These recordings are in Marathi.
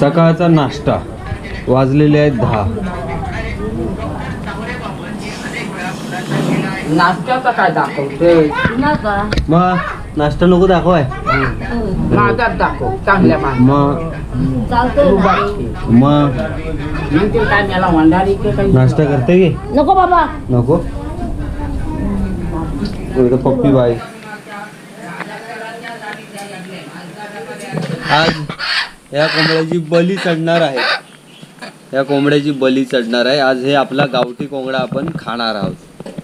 सकाळचा नाश्ता. वाजलेले आहेत दहा. नाश्त्याचा काय दाखवतोय? नका मग नाश्ता नको दाखवाय. दाखव चांगल्या मग चालतंय तू ना. बाकी. मग म्हणते काय मला वंडारी की काही नाश्ता करते की? नको बाबा. नको? इथं पप्पी बाई. आज या कोंबड्याची बली चढणार आहे. या कोंबड्याची बली चढणार आहे. आज हे आपला गावठी कोंबडा आपण खाणार आहोत.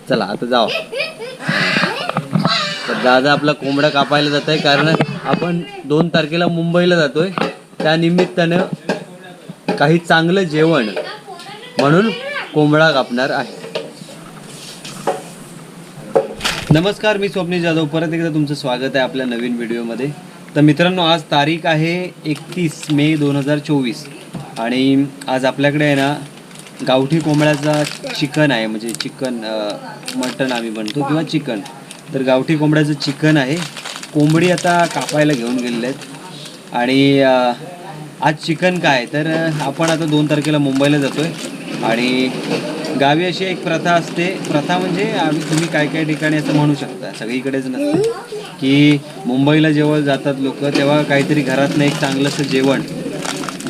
चला आता जाओ तर दादा आपला कोंबडा कापायला जात आहे कारण आपण दोन तारखेला मुंबईला जातोय. त्या निमित्तानं काही चांगलं जेवण म्हणून कोंबडा कापणार आहे. नमस्कार मी स्वप्नील जाधव. परत एकदा तुमचं स्वागत आहे आपल्या नवीन व्हिडिओमध्ये. तर मित्रांनो आज तारीख आहे एकतीस मे दोन हजार चोवीस. आणि आज आपल्याकडे आहे ना गावठी कोंबड्याचा चिकन आहे. म्हणजे चिकन मटण आम्ही म्हणतो किंवा चिकन. तर गावठी कोंबड्याचं चिकन आहे. कोंबडी आता कापायला घेऊन गेलेले आहेत. आणि आज चिकन काय तर आपण आता दोन तारखेला मुंबईला जातो आहे आणि गावी अशी एक प्रथा असते. प्रथा म्हणजे आम्ही तुम्ही काय काय ठिकाणी असं म्हणू शकता. सगळीकडेच नसतं. की मुंबईला जेव्हा जातात लोक तेव्हा काहीतरी घरातनं एक चांगलंसं जेवण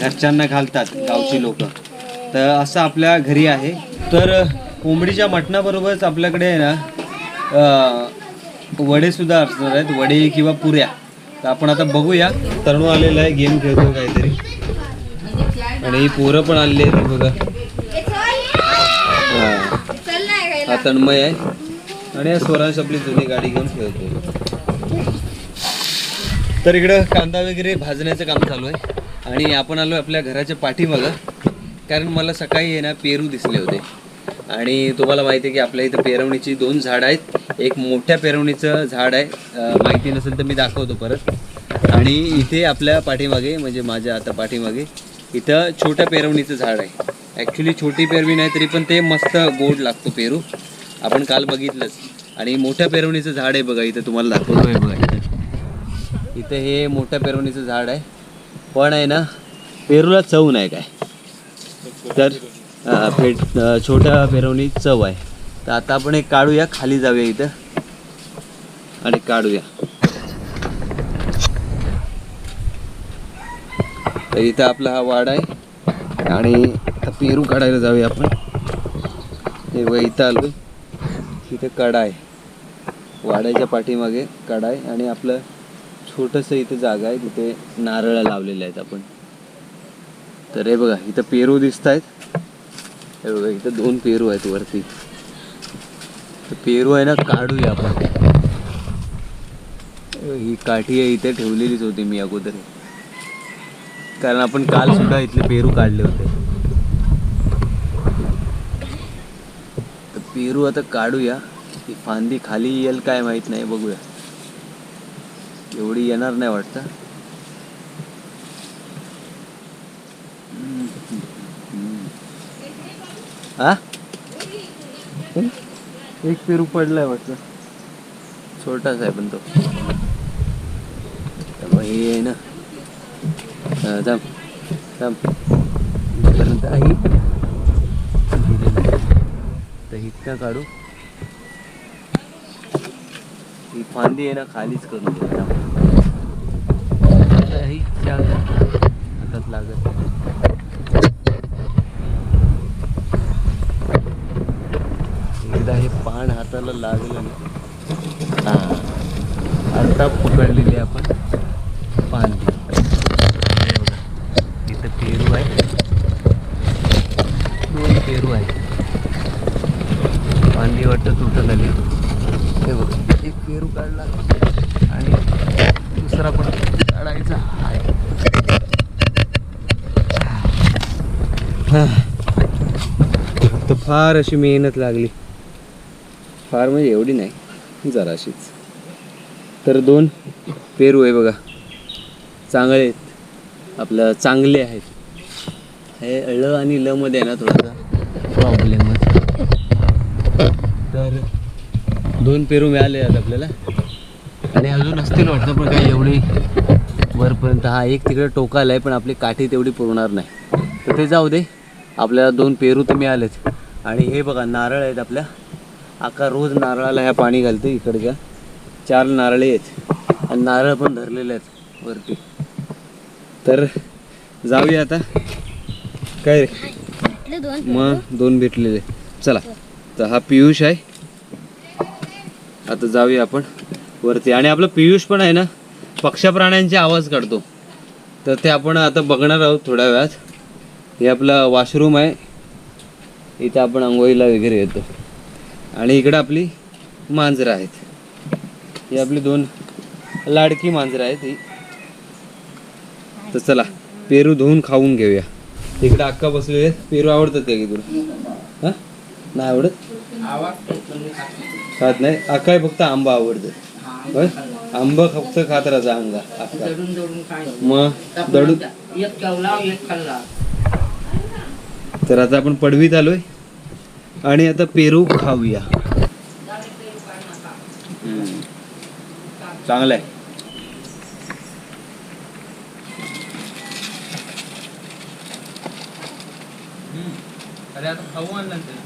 घरच्यांना घालतात गावची लोक. तर असं आपल्या घरी आहे. तर कोंबडीच्या मटणाबरोबरच आपल्याकडे आहे ना वडेसुद्धा असणार आहेत. वडे किंवा पुऱ्या. तर आपण आता बघूया. तरुण आलेला आहे. गेम खेळतो काहीतरी. आणि पोरं पण आलेली आहेत बघा. हा तन्मय आहे. आणि या स्वरांश आपली जुनी गाडी घेऊन खेळतो तर इकडं कांदा वगैरे भाजण्याचं काम चालू आहे. आणि आपण आलो आपल्या घराच्या पाठीमागं. कारण मला सकाळी आहे ना पेरू दिसले होते. आणि तुम्हाला माहिती आहे की आपल्या इथं पेरवणीची दोन झाडं आहेत. एक मोठ्या पेरवणीचं झाड आहे. माहिती नसेल तर मी दाखवतो परत. आणि इथे आपल्या पाठीमागे म्हणजे माझ्या आता पाठीमागे इथं छोट्या पेरवणीचं झाड आहे. ॲक्च्युली छोटी पेरवी नाही तरी पण ते मस्त गोड लागतो पेरू. आपण काल बघितलंच. आणि मोठ्या पेरवणीचं झाड आहे बघा इथं तुम्हाला दाखवतोय बघा. इथं इथं हे मोठ्या पेरवणीचं झाड आहे. पण आहे ना पेरूला चव नाही काय. तर पेट छोट्या पेरवणी चव आहे. तर आता आपण एक काढूया खाली जाऊया इथं. आणि काढूया. तर इथं आपला हा वाड आहे. आणि पेरू काढायला जाऊया आपण. हे बघा इथं आलो तिथे कडाय वाड्याच्या पाठीमागे कडाय आणि आपलं छोटंसं इथं जागा आहे. तिथे नारळ लावलेले आहेत आपण. तर हे बघा इथं पेरू दिसत आहेत हे बघा इथं दोन पेरू आहेत वरती. पेरू आहे ना काढूया आपण. ही काठी आहे इथे ठेवलेलीच होती मी अगोदर. कारण आपण काल सुद्धा इथले पेरू काढले होते तर पेरू आता काढूया. ती फांदी खाली येईल काय माहीत नाही बघूया. एवढी येणार नाही वाटतं. हा एक पेरू पडलाय वाटतं. छोटाच आहे पण तो. हे आहे ना. थांब. थांब. तर इतका काढू. ही फांदी आहे ना खालीच करून देऊ ही हातात लागत एकदा हे पान हाताला लागलं ना. आता पकडलेली आपण फांदी हे बघा. इथं पेरू आहे दोन पेरू आहे फांदी वाटतं तुटत आली हे बघ एक पेरू काढला आणि दुसरा पण काढायचा आहे तर फार अशी मेहनत लागली. फार म्हणजे एवढी नाही जराशीच. तर दोन पेरू आहे बघा. चांगले आहेत. आपलं चांगले आहेत. हे ळ आणि ल मध्ये आहे ना थोडासा प्रॉब्लेम तर दोन पेरू मिळाले आहेत आपल्याला. आणि अजून असतील वाटतं पण काही एवढी वरपर्यंत. हा एक तिकडे टोकाला आहे पण आपली काठी तेवढी पुरणार नाही. तर ते जाऊ दे. आपल्याला दोन पेरू तर मिळालेच आणि हे बघा नारळ आहेत आपल्या. आका रोज नारळाला ह्या पाणी घालते इकडच्या. चार नारळे आहेत. आणि नारळ पण धरलेले आहेत वरती. तर जाऊया आता. काय रे? मग दोन भेटलेले. चला. तर हा पियुष आहे. आता जाऊया आपण वरती. आणि आपलं पियुष पण आहे ना पक्ष्या प्राण्यांचे आवाज काढतो. तर ते आपण आता बघणार आहोत थोड्या वेळात. हे आपलं वॉशरूम आहे. इथं आपण आंघोळीला वगैरे येतो. आणि इकडं आपली मांजरं आहेत. ही आपली दोन लाडकी मांजरं आहेत ही. तर चला पेरू धुवून खाऊन घेऊया. इकडे अक्का बसलेले आहेत. पेरू आवडतात का की तुला हां? नाही आवडत? खात नाही. अक्का फक्त आंबा आवडतं आंबा फक्त खात राहायचा अंगा अक्का. दडून दडून मग दडू एक ठेवला एक खाल्ला. तर आता आपण पडवीत आलोय. आणि आता पेरू खाऊया. हम्म. चांगलं आहे अरे आता खाऊ आणलं आणली.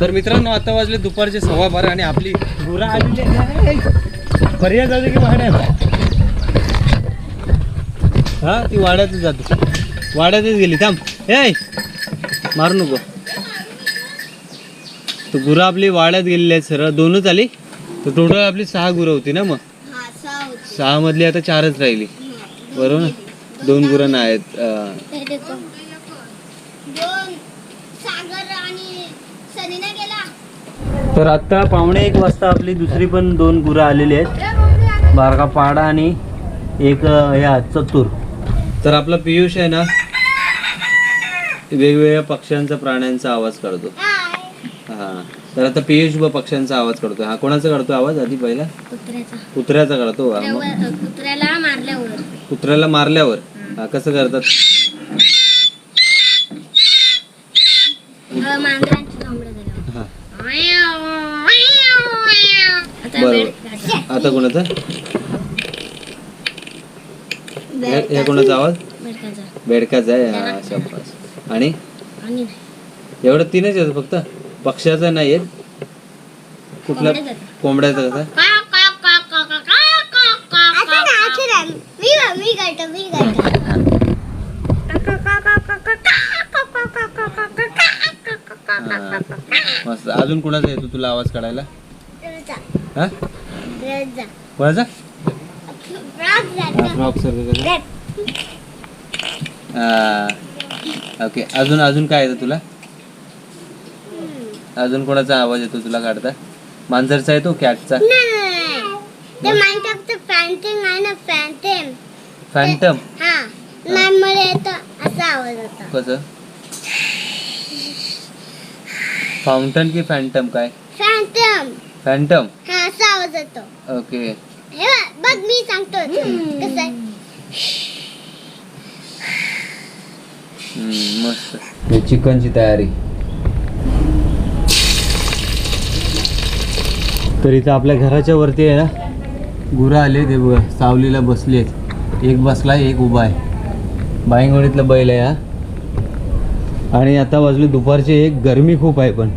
तर मित्रांनो आता वाजले दुपारचे सव्वा बारा आणि आपली गुरा आलेली आहे. पर्याय जाते की वाड्यात हा ती वाड्यातच जाते. वाड्यातच गेली थांब. ए मारू नको. तर गुरं आपली वाड्यात गेलेली आहेत सरळ. दोनच आली? तर टोटल आपली सहा गुरं होती ना मग? सहा मधली आता चारच राहिली. बरोबर ना? दोन गुरं आहेत तर आता पावणे एक वाजता आपली दुसरी पण दोन गुरं आलेली आहेत. बारका पाडा आणि एक ह्या चतुर. तर आपला पियुष आहे ना वेगवेगळ्या पक्ष्यांचा प्राण्यांचा आवाज काढतो हाय हा. तर आता पियुष ब पक्ष्यांचा आवाज काढतो हा कोणाचा काढतो आवाज? आधी पहिला? कुत्र्याचा. हा, अ, कुत्र्याला मारल्यावर. कुत्र्याला मारल्यावर. हा कसं करतात अ, मांजरांची कोंबड्या झाल्यावर हा आता बरोबर. बेडकाचा. आता कोणाचा? ह्या कोणाचा आवाज? बेडकाचा. आहे. हा आणि? आणि? एवढं तीनच येतं फक्त. पक्ष्याचा नाही येत कुठला? कोंबड्याचा. कसा हा. मस्त. अजून कोणाचा येतो तुला आवाज काढायला? ओके. अजून अजून काय येतं तुला? अजून कोणाचा आवाज येतो तुला काढता? मांजरचा येतो कॅटचा? फॅन्टम हा कसं? फाउंटन की फॅन्टम काय? फॅन्टम फॅन्टम हा असा आवाज येतो. ओके हे बघ, बघ मी सांगतो कसं आहे? हम्म, मस्त. चिकनची तयारी. तर इथं आपल्या घराच्या वरती आहे ना गुरं आले ते बघा सावलीला बसले आहेत एक बसलाय एक उभा आहे. बाईंगवणीतला बैल आहे हा. आणि आता वाजले दुपारचे एक गरमी खूप आहे पण.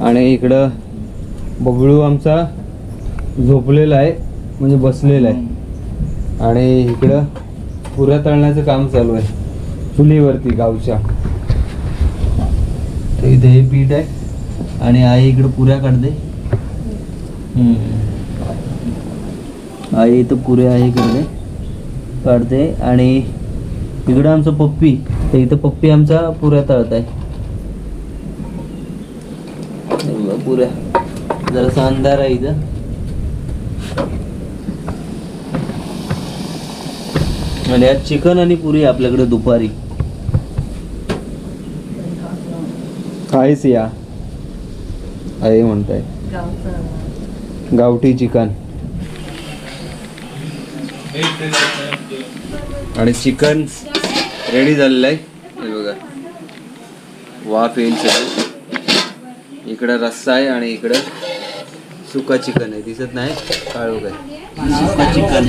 आणि इकडं बबळू आमचा झोपलेला आहे म्हणजे बसलेला आहे. आणि इकडं पुऱ्या तळण्याचं काम चालू आहे चुलीवरती गावच्या. इथे हे पीठ आहे आणि आई इकडं पुऱ्या काढते. आई इथं पुऱ्या आहे करते काढते आणि इकडं आमचं पप्पी तर इथं पप्पी आमचा पुऱ्या तळत आहे. पुऱ्या जरासा अंधार आहे इथं आणि आज चिकन आणि पुरी आहे आपल्याकडे दुपारी काहीच या आहे म्हणताय गावठी चिकन आणि चिकन रेडी झालेलं आहे हे बघा वाफ येईल सगळं इकडं रस्सा आहे आणि इकडं सुका चिकन आहे. दिसत नाही काळोख आहे सुका चिकन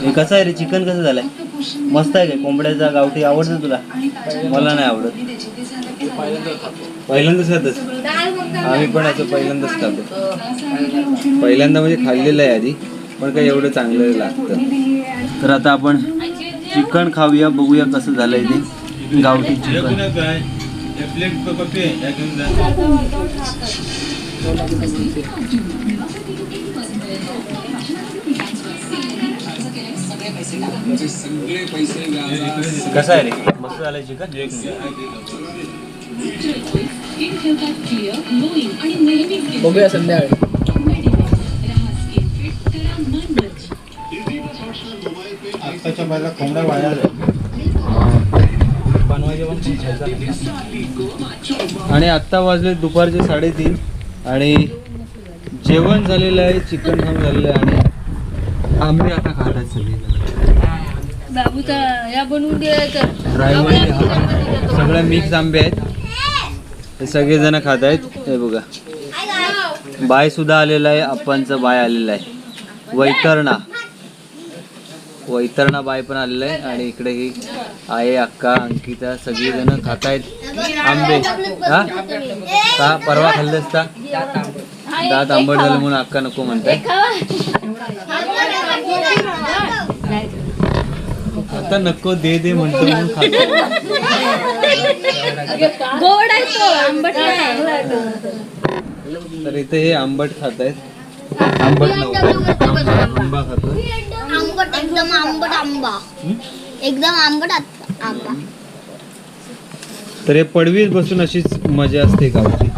हे कसं आहे रे? चिकन कसं झालंय? मस्त आहे काय? कोंबड्याचा गावठी आवडतं तुला? मला नाही आवडत. पहिल्यांदाच खातच आम्ही पण असं पहिल्यांदाच खातो. पहिल्यांदा म्हणजे खाल्लेलं आहे आधी पण काही एवढं चांगलं लागतं. तर आता आपण चिकन खाऊया बघूया कसं झालंय ते. गावठी चिकन. कसं आहे रे? मस्त झालंय चिकन? बघूया संध्याकाळी. आत्ताच्या बायला कोंबड्या वाया आणि आत्ता वाजले दुपारचे साडेतीन आणि जेवण झालेलं आहे चिकन खाऊन झालेलं आहे आणि आंबे आता खातात सगळे सगळ्या मिक्स आंबे आहेत. हे सगळेजण खात आहेत. हे बघा. बाय सुद्धा आलेला आहे आप्पांचं बाय आलेलं आहे. वैतरणा. वैतरणा बाय पण आलेलं आहे आणि इकडे ही आहे अक्का अंकिता सगळीजण खात आहेत आंबे. हा? का परवा खाल्लंस का? दात आंबट झालं म्हणून अक्का नको म्हणताय. आता नको दे दे म्हणतो म्हणून खातो तर इथे हे आंबट खात आहेत आंबट नव्हतं. आंबा खातो आंबट एकदम आंबट आंबा. एकदम आंबट आंबा. तर हे पडवीत बसून अशीच मजा असते गावची.